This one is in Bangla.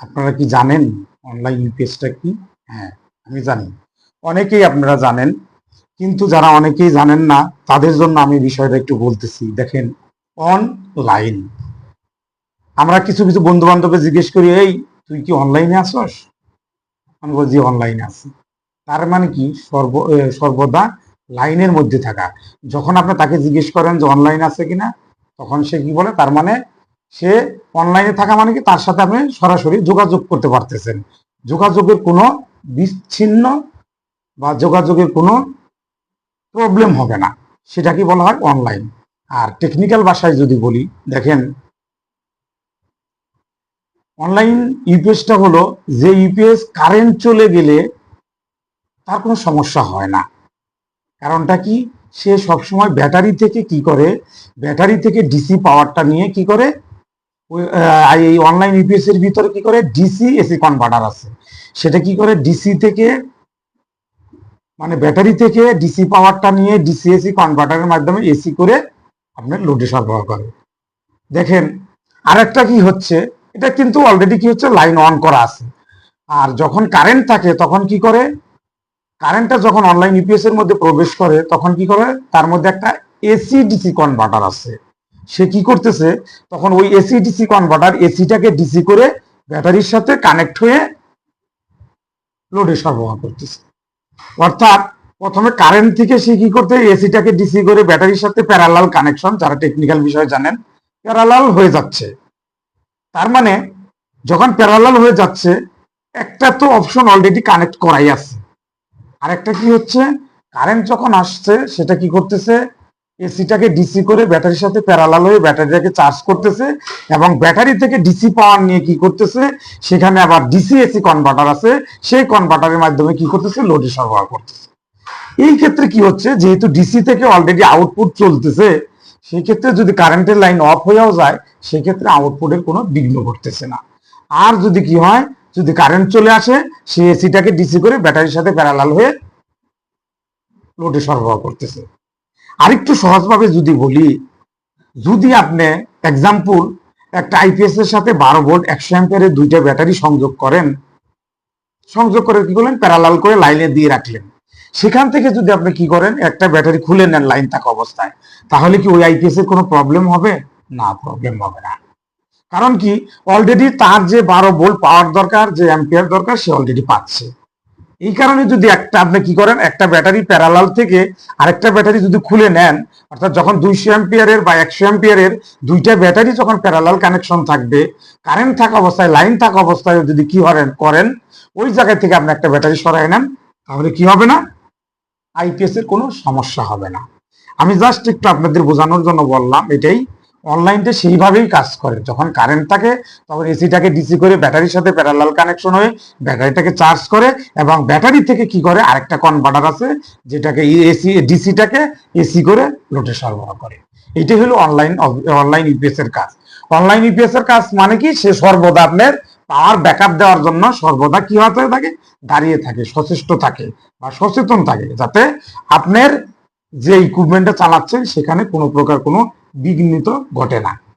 আপনারা কি জানেন অনলাইন ইউপিএসটা কি? হ্যাঁ আমি জানি। অনেকেই আপনারা জানেন, কিন্তু যারা অনেকেই জানেন না, তাদের জন্য আমি বিষয়টা একটু বলতেছি। দেখেন অনলাইন আমরা কিছু কিছু বন্ধু বান্ধবকে জিজ্ঞেস করি, এই, তুই কি অনলাইনে আসস আমি বলছি অনলাইনে আছি। তার মানে কি? সর্ব সর্বদা লাইনের মধ্যে থাকা। যখন আপনি তাকে জিজ্ঞেস করেন যে অনলাইন আছে কিনা? তখন সে কি বলে? তার মানে সে অনলাইনে থাকা মানে কি তার সাথে আপনি সরাসরি যোগাযোগ করতে পারতেছেন। যোগাযোগের কোনো বিচ্ছিন্ন বা যোগাযোগের কোনো প্রবলেম হবে না। সেটা কি বলা হয় অনলাইন আর টেকনিক্যাল ভাষায় যদি বলি, দেখেন অনলাইন ইউপিএসটা হলো যে ইউপিএস কারেন্ট চলে গেলে তার কোনো সমস্যা হয় না। কারণটা কি? সে সবসময় ব্যাটারি থেকে কি করে? ব্যাটারি থেকে ডিসি পাওয়ারটা নিয়ে কি করে? এই অনলাইন ইউপিএস এর ভিতরে কি করে? ডিসি এসি কনভার্টার আছে। সেটা কি করে? ডিসি থেকে মানে ব্যাটারি থেকে ডিসি পাওয়ারটা নিয়ে ডিসি এসি কনভার্টারের মাধ্যমে এসি করে আপনার লোডে সরবরাহ করে। দেখেন, আরেকটা কি হচ্ছে? এটা কিন্তু অলরেডি কি হচ্ছে? লাইন অন করা আছে। আর যখন কারেন্ট থাকে, তখন কি করে? কারেন্টটা যখন অনলাইন ইউপিএস এর মধ্যে প্রবেশ করে, তখন কি করে? তার মধ্যে একটা এসি ডিসি কনভার্টার আছে। সে কি করতেছে? তখন ওই এসি ডিসি কনভার্টার এসিটাকে ডিসি করে ব্যাটারির সাথে কানেক্ট হয়ে লোডে সরবরাহ করতেছে। অর্থাৎ প্রথমে কারেন্ট থেকে সে কি করতে এসিটাকে ডিসি করে ব্যাটারির সাথে প্যারালাল কানেকশন যারা টেকনিক্যাল বিষয় জানেন প্যারালাল হয়ে যাচ্ছে। তার মানে যখন প্যারালাল হয়ে যাচ্ছে, একটা তো অপশন অলরেডি কানেক্ট করাই আছে। আরেকটা কি হচ্ছে? কারেন্ট যখন আসছে, সেটা কি করতেছে? এসিটাকে ডিসি করে ব্যাটারির সাথে প্যারালাল হয়ে ব্যাটারিটাকে চার্জ করতেছে এবং ব্যাটারি থেকে ডিসি পাওয়ার নিয়ে কি করতেছে, সেখানে আবার ডিসি এসি কনভার্টার আছে, সেই কনভার্টারের মাধ্যমে কি করতেছে লোডে সরবরাহ করতেছে। এই ক্ষেত্রে কি হচ্ছে, যেহেতু ডিসি থেকে অলরেডি আউটপুট চলতেছে, সেই ক্ষেত্রে যদি কারেন্টের লাইন অফ হয়েও যায় সেক্ষেত্রে আউটপুটের কোনো বিঘ্ন ঘটতেছে না। আর যদি কি হয়, যদি কারেন্ট চলে আসে সে এসিটাকে ডিসি করে ব্যাটারির সাথে প্যারালাল হয়ে লোডে সরবরাহ করতেছে। আরেকটু সহজভাবে যদি বলি, যদি আপনি এক্সাম্পল একটা আইপিএস এর সাথে বারো ভোল্ট একশো অ্যাম্পিয়ারের দুইটা ব্যাটারি সংযোগ করেন, সংযোগ করে কি করলেন? প্যারালাল করে লাইনে দিয়ে রাখলেন। সেখান থেকে যদি আপনি কি করেন? একটা ব্যাটারি খুলে নেন লাইন থাকা অবস্থায়। তাহলে কি ওই আইপিএস এর কোনো প্রবলেম হবে? না প্রবলেম হবে না। কারণ কি? অলরেডি তার যে বারো ভোল্ট পাওয়ার দরকার, যে অ্যাম্পিয়ার দরকার, সে অলরেডি পাচ্ছে। এই কারণে যদি একটা আপনি কি করেন, একটা ব্যাটারি প্যারালাল থেকে আরেকটা ব্যাটারি যদি খুলে নেন, অর্থাৎ যখন দুইশো অ্যাম্পিয়ারের বা একশো অ্যাম্পিয়ারের দুইটা ব্যাটারি যখন প্যারালাল কানেকশন থাকবে কারেন্ট থাকা অবস্থায় লাইন থাকা অবস্থায় যদি কি করেন করেন, ওই জায়গা থেকে আপনি একটা ব্যাটারি সরাই নেন, তাহলে কি হবে না? আইপিএস এর কোনো সমস্যা হবে না। আমি জাস্ট একটু আপনাদের বোঝানোর জন্য বললাম, এটাই অনলাইনটা সেইভাবেই কাজ করে। যখন কারেন্ট থাকে, তখন এসিটাকে ডিসি করে ব্যাটারির সাথে প্যারালাল কানেকশন হয়ে ব্যাটারিটাকে চার্জ করে এবং ব্যাটারি থেকে কি করে? আরেকটা কনভার্টার আছে, যেটাকে এসি ডিসিটাকে এসি করে লোডে সরবরাহ করে। এটাই হলো অনলাইন অনলাইন ইউপিএস এর কাজ। অনলাইন ইউপিএস এর কাজ মানে কি? সে সর্বদা আপনার পাওয়ার ব্যাকআপ দেওয়ার জন্য সর্বদা কি হতে থাকে? দাঁড়িয়ে থাকে, সচেষ্ট থাকে বা সচেতন থাকে, যাতে আপনার যে ইকুইপমেন্টটা চালাচ্ছেন, সেখানে কোনো প্রকার কোনো বিঘ্নিত ঘটে না।